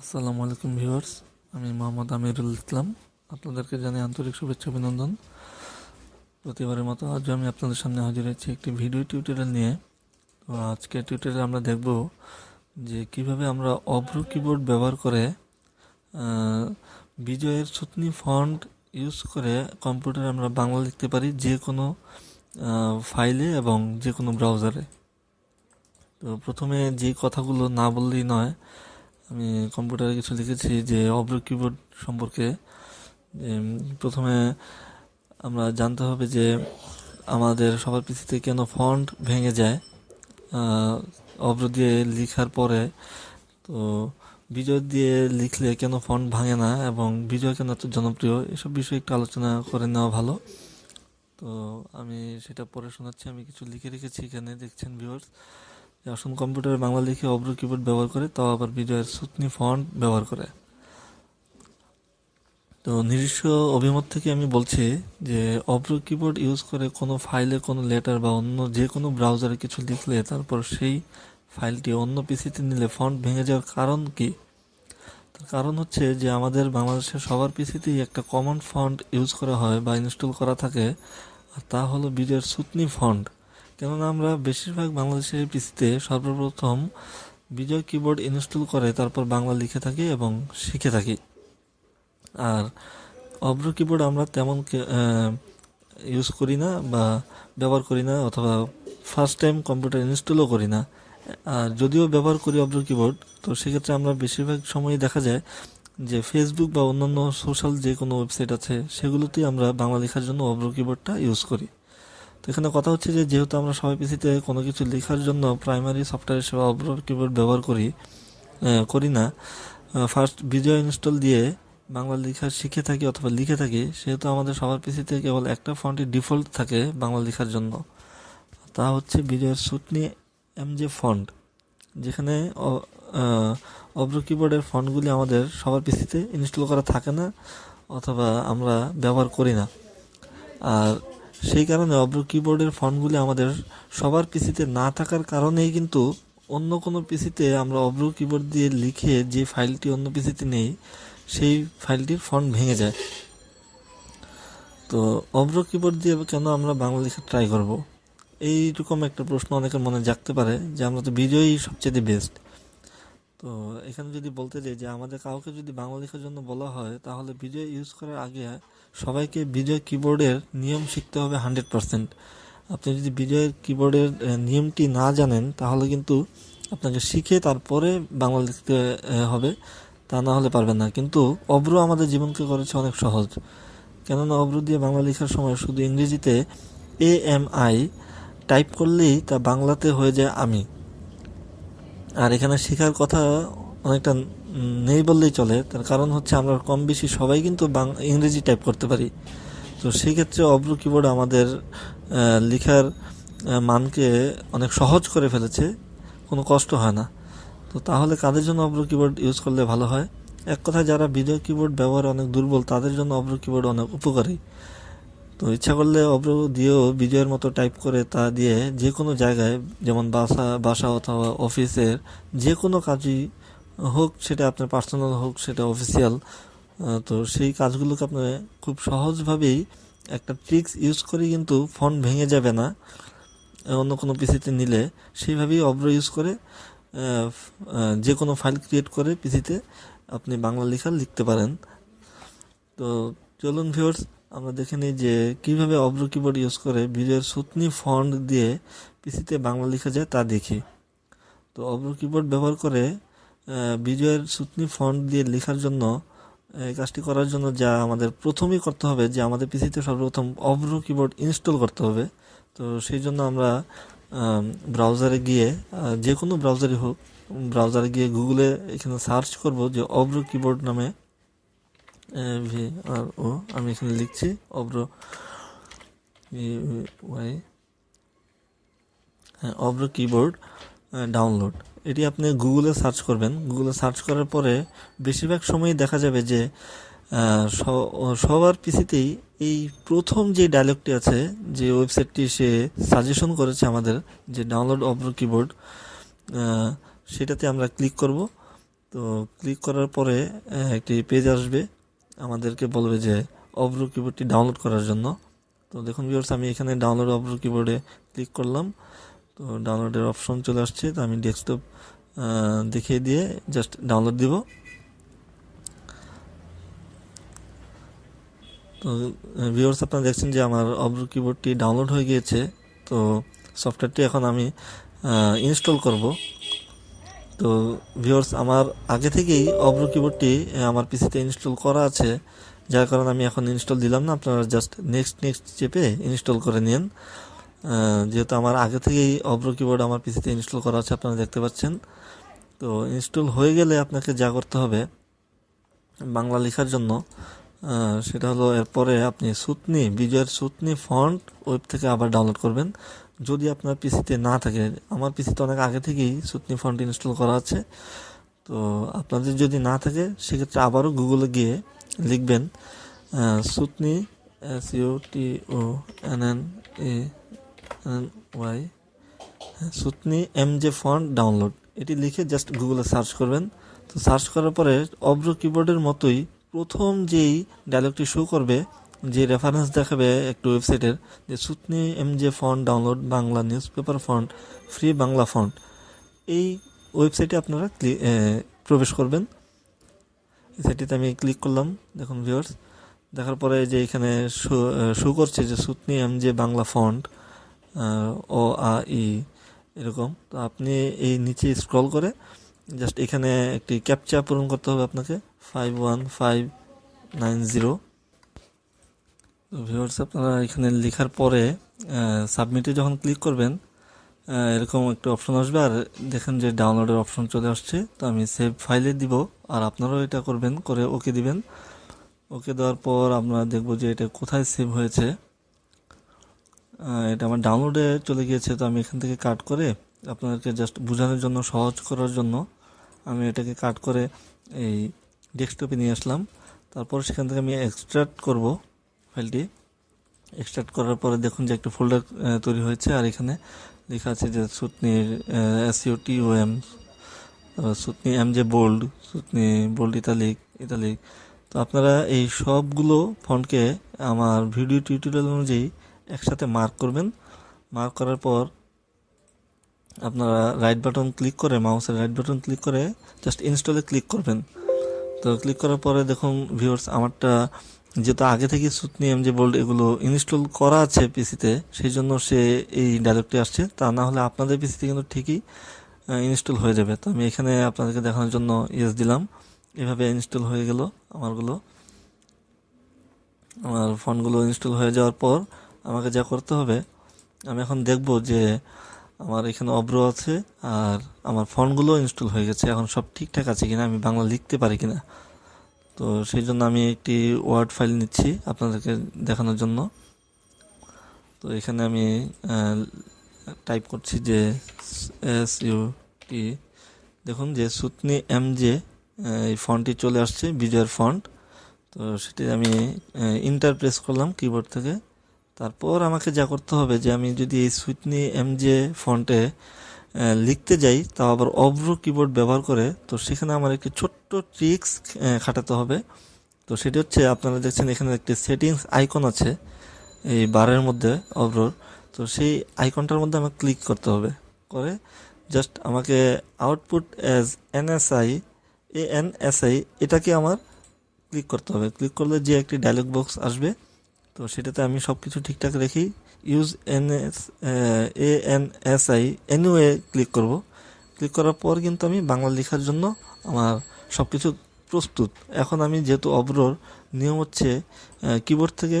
আসসালামু আলাইকুম ভিউয়ার্স, আমি মোহাম্মদ আমিরুল ইসলাম। আপনাদেরকে জানাই আন্তরিক শুভেচ্ছা, অভিনন্দন। প্রতিবারের মতো আজও আমি আপনাদের সামনে হাজির হয়েছি একটি ভিডিও টিউটোরিয়াল নিয়ে। তো আজকে টিউটোরিয়ালে আমরা দেখব যে কীভাবে আমরা অব্রু কিবোর্ড ব্যবহার করে বিজয়ের সুতনি ফন্ট ইউজ করে কম্পিউটারে আমরা বাংলা লিখতে পারি যে কোনো ফাইলে এবং যে কোনো ব্রাউজারে। তো প্রথমে যে কথাগুলো না বললেই নয় আমি কম্পিউটারে কিছু লিখেছি যে অব্র কিবোর্ড সম্পর্কে। প্রথমে আমরা জানতে হবে যে আমাদের সবার পিছিতে কেন ফন্ট ভেঙে যায়। অব্র দিয়ে লেখার পরে তো বিজয় দিয়ে লিখলে কেন ফন্ট ভাঙে না এবং বিজয় কেন এত জনপ্রিয়, এসব বিষয়ে একটু আলোচনা করে নেওয়া ভালো। তো আমি সেটা পরে শোনাচ্ছি, আমি কিছু লিখে রেখেছি এখানে, দেখছেন ভিউয়ার্স আসুন কম্পিউটারে বাংলা লিখে অব্র কিবোর্ড ব্যবহার করে, তাও আবার বিজয়ের সুতনি ফন্ট ব্যবহার করে। তো নিজস্ব অভিমত থেকে আমি বলছি যে, অব্র কিবোর্ড ইউজ করে কোনো ফাইলে কোনো লেটার বা অন্য যে কোনো ব্রাউজারে কিছু লিখলে, তারপর সেই ফাইলটি অন্য পিসিতে নিলে ফন্ট ভেঙে যাওয়ার কারণ কি? তার কারণ হচ্ছে যে, আমাদের বাংলাদেশের সবার পিসিতেই একটা কমন ফন্ট ইউজ করা হয় বা ইনস্টল করা থাকে, আর তা হলো বিজয়ের সুতনি ফন্ট কেননা আমরা বেশিরভাগ বাংলাদেশের পিসিতে সর্বপ্রথম বিজয় কিবোর্ড ইনস্টল করে, তারপর বাংলা লিখে থাকি এবং শিখে থাকি। আর অব্র কিবোর্ড আমরা তেমন ইউজ করি না বা ব্যবহার করি না, অথবা ফার্স্ট টাইম কম্পিউটার ইনস্টলও করি না। আর যদিও ব্যবহার করি অব্র কিবোর্ড তো সেক্ষেত্রে আমরা বেশিরভাগ সময়ই দেখা যায় যে ফেসবুক বা অন্যান্য সোশ্যাল যে কোনো ওয়েবসাইট আছে, সেগুলোতেই আমরা বাংলা লেখার জন্য অব্র কিবোর্ডটা ইউজ করি। তো এখানে কথা হচ্ছে যে, যেহেতু আমরা সবাই পিসিতে কোনো কিছু লেখার জন্য প্রাইমারি সফটওয়্যার হিসেবে অব্র কিবোর্ড ব্যবহার করি করি না ফার্স্ট বিজয় ইনস্টল দিয়ে বাংলা লেখা শিখে থাকি অথবা লিখে থাকি, সেহেতু আমাদের সবার পিসিতে কেবল একটা ফন্টই ডিফল্ট থাকে বাংলা লেখার জন্য। তা হচ্ছে বিজয়ের সুটনি এম যে ফন্ট যেখানে অব্র কিবোর্ডের ফন্টগুলি আমাদের সবার পিসিতে ইনস্টল করা থাকে না, অথবা আমরা ব্যবহার করি না। আর সেই কারণে অব্র কিবোর্ডের ফন্টগুলি আমাদের সবার পিসিতে না থাকার কারণেই কিন্তু অন্য কোনো পিসিতে আমরা অব্র কিবোর্ড দিয়ে লিখে যে ফাইলটি অন্য পিসিতে নেই, সেই ফাইলটির ফন্ট ভেঙে যায়। তো অব্র কিবোর্ড দিয়ে কেন আমরা বাংলা লেখা ট্রাই করব? এইরকম একটা প্রশ্ন অনেকের মনে জাগতে পারে যে আমরা তো বিজয়ই সবচেয়ে বেস্ট তো এখানে যদি বলতে যাই যে আমাদের কাউকে যদি বাংলা লেখার জন্য বলা হয়, তাহলে বিজয় ইউজ করার আগে সবাইকে বিজয় কিবোর্ডের নিয়ম শিখতে হবে হান্ড্রেড পারসেন্ট আপনি যদি বিজয়ের কিবোর্ডের নিয়মটি না জানেন, তাহলে কিন্তু আপনাকে শিখে তারপরে বাংলা লিখতে হবে। তা না হলে পারবেন না। কিন্তু অব্র আমাদের জীবনকে করেছে অনেক সহজ। কেননা অব্র দিয়ে বাংলা লেখার সময় শুধু ইংরেজিতে এ এম আই টাইপ করলেই তা বাংলাতে হয়ে যায় আমি। আর এখানে শেখার কথা অনেকটা নেই বললেই চলে। তার কারণ হচ্ছে আমরা কম বেশি সবাই কিন্তু ইংরেজি টাইপ করতে পারি। তো সেই ক্ষেত্রে অব্র কিবোর্ড আমাদের লেখার মানকে অনেক সহজ করে ফেলেছে। কোনো কষ্ট হয় না। তো তাহলে কাদের জন্য অব্র কিবোর্ড ইউজ করলে ভালো হয়? এক কথায় যারা ভিডিও কিবোর্ড ব্যবহারে অনেক দুর্বল, তাদের জন্য অব্র কিবোর্ড অনেক উপকারী। তো ইচ্ছা করলে অব্র দিয়েও বিজয়ের মতো টাইপ করে তা দিয়ে যে কোনো জায়গায়, যেমন বাসা বাসা অথবা অফিসের যে কোনো কাজই হোক, সেটা আপনার পার্সোনাল হোক, সেটা অফিসিয়াল তো সেই কাজগুলোকে আপনি খুব সহজভাবেই একটা ট্রিক্স ইউজ করে কিন্তু ফোন ভেঙে যাবে না অন্য কোনো পিসিতে নিলে। সেইভাবেই অব্র ইউজ করে যে কোনো ফাইল ক্রিয়েট করে পিসিতে আপনি বাংলা লেখা লিখতে পারেন। তো চলুন ভিউয়ার্স আমরা দেখে নিই যে কীভাবে অব্র কিবোর্ড ইউজ করে বিজয়ের সুতনি ফন্ট দিয়ে পিসিতে বাংলা লেখা যায় তা দেখি। তো অব্র কিবোর্ড ব্যবহার করে বিজয়ের সুতনি ফন্ট দিয়ে লেখার জন্য, এই কাজটি করার জন্য যা আমাদের প্রথমেই করতে হবে যে আমাদের পিসিতে সর্বপ্রথম অব্র কিবোর্ড ইনস্টল করতে হবে। তো সেই জন্য আমরা ব্রাউজারে গিয়ে যে কোনো ব্রাউজারই হোক ব্রাউজারে গিয়ে গুগলে এখানে সার্চ করব যে অব্র কিবোর্ড নামে ভি আর ও আমি এখানে লিখছি অব্র ওয়াই হ্যাঁ অব্র কিবোর্ড ডাউনলোড এটি আপনি গুগলে সার্চ করবেন। গুগলে সার্চ করার পরে বেশিরভাগ সময়ই দেখা যাবে যে সবার পিসিতেই এই প্রথম যে ডায়লগটি আছে, যে ওয়েবসাইটটি সে সাজেশন করেছে আমাদের, যে ডাউনলোড অব্র কিবোর্ড সেটাতে আমরা ক্লিক করব। তো ক্লিক করার পরে একটি পেজ আসবে। আমাদেরকে বলবে যে অব্রু কিবোর্ডটি ডাউনলোড করার জন্য। তো দেখুন ভিউয়ার্স আমি এখানে ডাউনলোড অব্রু কিবোর্ডে ক্লিক করলাম। তো ডাউনলোডের অপশন চলে আসছে। তো আমি ডেস্কটপ দেখিয়ে দিয়ে জাস্ট ডাউনলোড দিব। তো ভিউয়ার্স আপনারা দেখছেন যে আমার অব্রু কিবোর্ডটি ডাউনলোড হয়ে গিয়েছে। তো সফটওয়্যারটি এখন আমি ইনস্টল করব। তো ভিওর্স আমার আগে থেকেই অব্রু কিবোর্ডটি আমার পিসিতে ইনস্টল করা আছে। যার কারণে আমি এখন ইনস্টল দিলাম না, আপনারা জাস্ট নেক্সট নেক্সট চেপে ইনস্টল করে নিন। যেহেতু আমার আগে থেকেই অব্রু কিবোর্ড আমার পিসিতে ইনস্টল করা আছে, আপনারা দেখতে পাচ্ছেন। তো ইনস্টল হয়ে গেলে আপনাকে যা করতে হবে, বাংলা লেখার জন্য সেটা হলো এরপরে আপনি সুতনি বিজয়ের সুতনি ফন্ট ওয়েব থেকে আবার ডাউনলোড করবেন। যদি আপনার পিসিতে না থাকে, আমার পিসিতে অনেক আগে থেকেই সুতনি ফন্ট ইনস্টল করা আছে। তো আপনাদের যদি না থাকে, সেক্ষেত্রে আবারও গুগলে গিয়ে লিখবেন Sutonny S U T O N N A N Y Sutonny M J font download এটি লিখে জাস্ট গুগলে সার্চ করবেন। তো সার্চ করার পরে অব্র কিবোর্ডের মতোই প্রথম যেই ডায়লগটি শো করবে যে রেফারেন্স দেখাবে একটু ওয়েবসাইটের যে Sutonny M J font download Bangla newspaper font free Bangla font এই ওয়েবসাইটে আপনারা প্রবেশ করবেন। সাইটটিতে আমি ক্লিক করলাম, দেখুন ভিউয়ার্স দেখার পরে যে এখানে শো করছে যে Sutonny M J Bangla font ও, আ, ই, এরকম। তো আপনি এই নিচে স্ক্রল করে জাস্ট এখানে একটি ক্যাপচা পূরণ করতে হবে আপনাকে five one five nine zero viewers আপনারা এখানে লেখার পরে সাবমিটে যখন ক্লিক করবেন এরকম একটা অপশন আসবে। আর দেখেন যে ডাউনলোডের অপশন চলে আসছে। তো আমি সেভ ফাইলে দিব। আর আপনারাও এটা করবেন, করে ওকে দিবেন। ওকে দেওয়ার পর আমরা দেখব যে এটা কোথায় সেভ হয়েছে। এটা আমার ডাউনলোডে চলে গিয়েছে। তো আমি এখান থেকে কাট করে আপনাদেরকে জাস্ট বোঝানোর জন্য, সহজ করার জন্য আমি এটাকে কাট করে এই ডেস্কটপে নিয়ে আসলাম। তারপর সেখান থেকে আমি এক্সট্রাক্ট করব। ফাইলটি এক্সট্রাক্ট করার পরে দেখুন যে একটা ফোল্ডার তৈরি হয়েছে, আর এখানে লেখা আছে যে সুতনির SU T O M Sutonny M যে bold Sutonny bold italic italic তো আপনারা এই সবগুলো ফন্টকে আমার ভিডিও টিউটোরিয়াল অনুযায়ী একসাথে মার্ক করবেন। মার্ক করার পর আপনারা রাইট বাটন ক্লিক করে মাউসের রাইট বাটন ক্লিক করে জাস্ট ইনস্টলে ক্লিক করবেন। তো ক্লিক করার পরে দেখুন ভিউয়ার্স আমারটা যেহেতু আগে থেকে সুতনি এম যে বোল্ড এগুলো ইনস্টল করা আছে পিসিতে সেই জন্য সে এই ডায়লগটি আসছে। তা না হলে আপনাদের পিসিতে কিন্তু ঠিকই ইনস্টল হয়ে যাবে। তো আমি এখানে আপনাদেরকে দেখানোর জন্য ইয়েস দিলাম। এভাবে ইনস্টল হয়ে গেল আমারগুলো। আমার ফোনগুলো ইনস্টল হয়ে যাওয়ার পর আমাকে যা করতে হবে, আমি এখন দেখব যে আমার এখানে অব্র আছে আর আমার ফোনগুলো ইনস্টল হয়ে গেছে। এখন সব ঠিকঠাক আছে কিনা, আমি বাংলা লিখতে পারি কিনা। তো সেই জন্য আমি একটি ওয়ার্ড ফাইল নিচ্ছি আপনাদেরকে দেখানোর জন্য। তো এখানে আমি টাইপ করছি যে এস ইউ টি দেখুন যে সুতনি এম জে এই ফন্টটি চলে আসছে, বিজয়ের ফন্ট তো সেটি আমি ইন্টার প্রেস করলাম কিবোর্ড থেকে। তারপর আমাকে যা করতে হবে যে আমি যদি এই সুইটনি এম জে ফন্টে লিখতে যাই, তাও আবার অব্র কিবোর্ড ব্যবহার করে, তো সেখানে আমার একটি ছোট্ট ট্রিক্স খাটাতে হবে। তো সেটি হচ্ছে, আপনারা দেখছেন এখানে একটি সেটিংস আইকন আছে, এই বারের মধ্যে অব্রর। তো সেই আইকনটার মধ্যে আমাকে ক্লিক করতে হবে। করে জাস্ট আমাকে output as NSI A N S I এটাকে আমার ক্লিক করতে হবে। ক্লিক করলে যে একটি ডায়লগ বক্স আসবে, তো সেটাতে আমি সব কিছু ঠিকঠাক রেখি use N S A N S I anyway click করব। ক্লিক করার পর কিন্তু আমি বাংলা লেখার জন্য আমার সব কিছু প্রস্তুত। এখন আমি যেহেতু অব্রর, নিয়ম হচ্ছে কিবোর্ড থেকে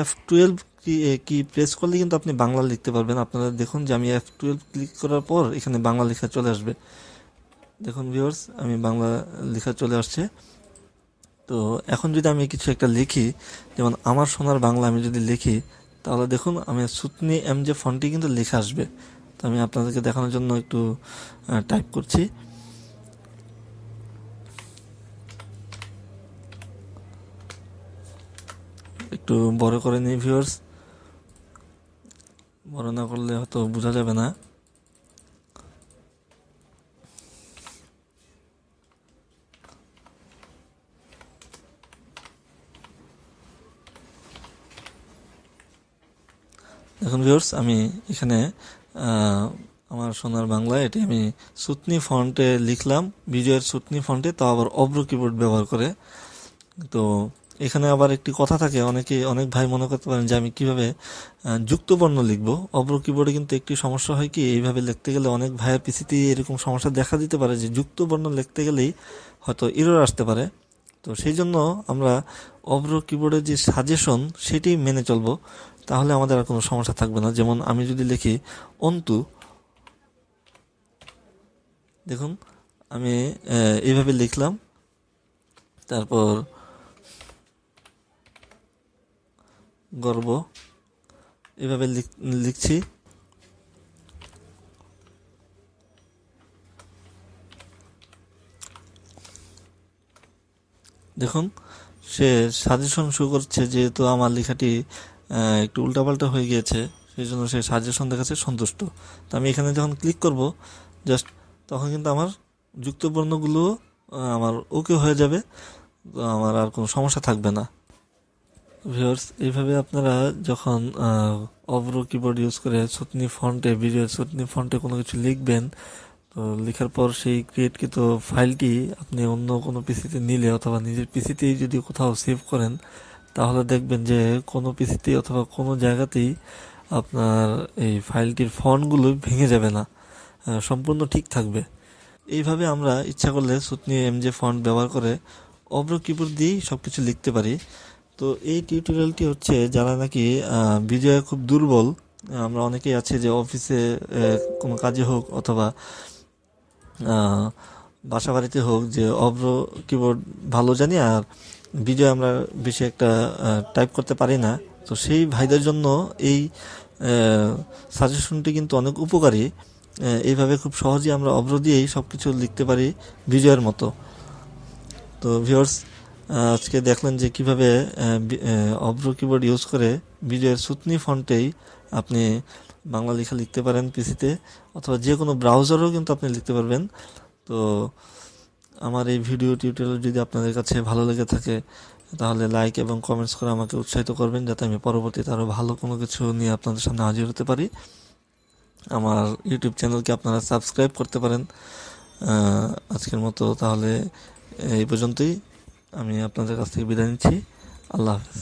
এফ টুয়েলভ কি কি প্রেস করলে কিন্তু আপনি বাংলা লিখতে পারবেন। আপনারা দেখুন যে আমি এফ টুয়েলভ ক্লিক করার পর এখানে বাংলা লেখা চলে আসবে। দেখুন ভিউয়ার্স আমি বাংলা লেখা চলে আসছে। তো এখন যদি আমি কিছু একটা লিখি, যেমন আমার সোনার বাংলা আমি যদি লিখি তাহলে দেখুন, আমি সুতনি এম যে ফন্টটি কিন্তু লেখা আসবে। তো আমি আপনাদেরকে দেখানোর জন্য একটু টাইপ করছি। একটু বড় করে নিই ভিউয়ার্স বড় না করলে হয়তো বোঝা যাবে না। দেখুন ভিউর্স আমি এখানে আমার সোনার বাংলায় এটি আমি সুতনি ফন্টে লিখলাম, বিজয়ের সুতনি ফন্টে, তাও আবার অব্র কিবোর্ড ব্যবহার করে। তো এখানে আবার একটি কথা থাকে, অনেকে, অনেক ভাই মনে করতে পারেন যে আমি কীভাবে যুক্তবর্ণ লিখব। অব্র কিবোর্ডে কিন্তু একটি সমস্যা হয় কি, এইভাবে লিখতে গেলে অনেক ভাইয়ের পিসিতে এরকম সমস্যা দেখা দিতে পারে যে যুক্তবর্ণ লিখতে গেলেই হয়তো ইরর আসতে পারে। তো সেই জন্য আমরা অব্র কিবোর্ডের যে সাজেশন সেটি মেনে চলবো। তাহলে আমাদের আর কোনো সমস্যা থাকবে না। যেমন আমি যদি লিখি, অন্তু, দেখুন, আমি এইভাবে লিখলাম, তারপর গর্ব এভাবে লিখ- লিখছি। দেখুন, সে সাজেশন শো করছে যেহেতু আমার লেখাটি একটু উল্টাপাল্টা হয়ে গিয়েছে, সেই জন্য সে সাজেশন দেখাচ্ছে সন্তুষ্ট। তো আমি এখানে যখন ক্লিক করব জাস্ট তখন কিন্তু আমার যুক্ত আমার ওকে হয়ে যাবে আমার আর কোনো সমস্যা থাকবে না। ভিউয়ার্স এইভাবে আপনারা যখন অব্র কিবোর্ড ইউজ করে সুতনি ফন্টে ভিডিও সুতনি ফন্টে কোনো কিছু লিখবেন, তো লেখার পর সেই ক্রিয়েটকৃত ফাইলটি আপনি অন্য কোনো পিসিতে নিলে অথবা নিজের পিসিতেই যদি কোথাও সেভ করেন তাহলে দেখবেন যে কোনো পিসিতেই অথবা কোনো জায়গাতেই আপনার এই ফাইলটির ফন্টগুলো ভেঙে যাবে না। সম্পূর্ণ ঠিক থাকবে। এইভাবে আমরা ইচ্ছা করলে সুতনি এমজে ফন্ট ব্যবহার করে অব্র কিবোর্ড দিয়েই সব কিছু লিখতে পারি। তো এই টিউটোরিয়ালটি হচ্ছে যারা নাকি বিজয়ে খুব দুর্বল আমরা অনেকেই আছে যে অফিসে কোনো কাজে হোক অথবা বাসা বাড়িতে হোক যে অব্র কিবোর্ড ভালো জানি আর বিজয় আমরা বেশি একটা টাইপ করতে পারি না। তো সেই ভাইদের জন্য এই সাজেশনটি কিন্তু অনেক উপকারী। এইভাবে খুব সহজেই আমরা অব্র দিয়েই সব কিছু লিখতে পারি বিজয়ের মতো। তো ভিউয়ার্স আজকে দেখলেন যে কীভাবে অব্র কিবোর্ড ইউজ করে বিজয়ের সুতনি ফন্টেই আপনি বাংলা লেখা লিখতে পারেন পিসিতে অথবা যে কোনো ব্রাউজারও কিন্তু আপনি লিখতে পারবেন। তো আমার এই ভিডিও টিউটোরিয়াল যদি আপনাদের কাছে ভালো লেগে থাকে, তাহলে লাইক এবং কমেন্টস করে আমাকে উৎসাহিত করবেন, যাতে আমি পরবর্তীতে আরও ভালো কোনো কিছু নিয়ে আপনাদের সামনে হাজির হতে পারি। আমার ইউটিউব চ্যানেলকে আপনারা সাবস্ক্রাইব করতে পারেন। আজকের মতো তাহলে এই পর্যন্তই। আমি আপনাদের কাছ থেকে বিদায় নিচ্ছি। আল্লাহ হাফেজ।